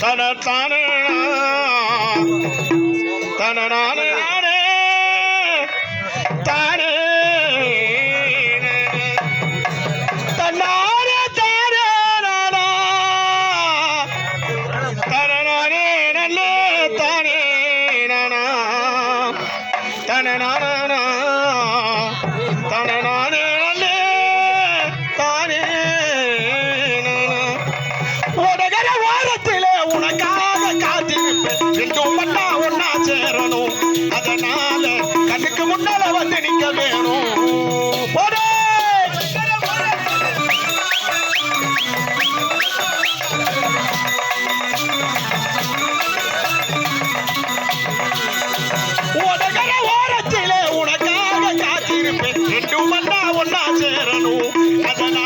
தன தான தன தானே தனநானே நல்லே தானே நானா? தனநானா தனநானே நல்லே தானே நானா? உடகர வாரத்திலே உனக்காக காத்திருப்பேன். ரெண்டும் பண்ணா ஒன்னா சேரணும். அதனால கண்ணுக்கு முன்னால வந்து நிக்க வேணும். குடும்பம்னா ஒன்னா சேரணும் அதனா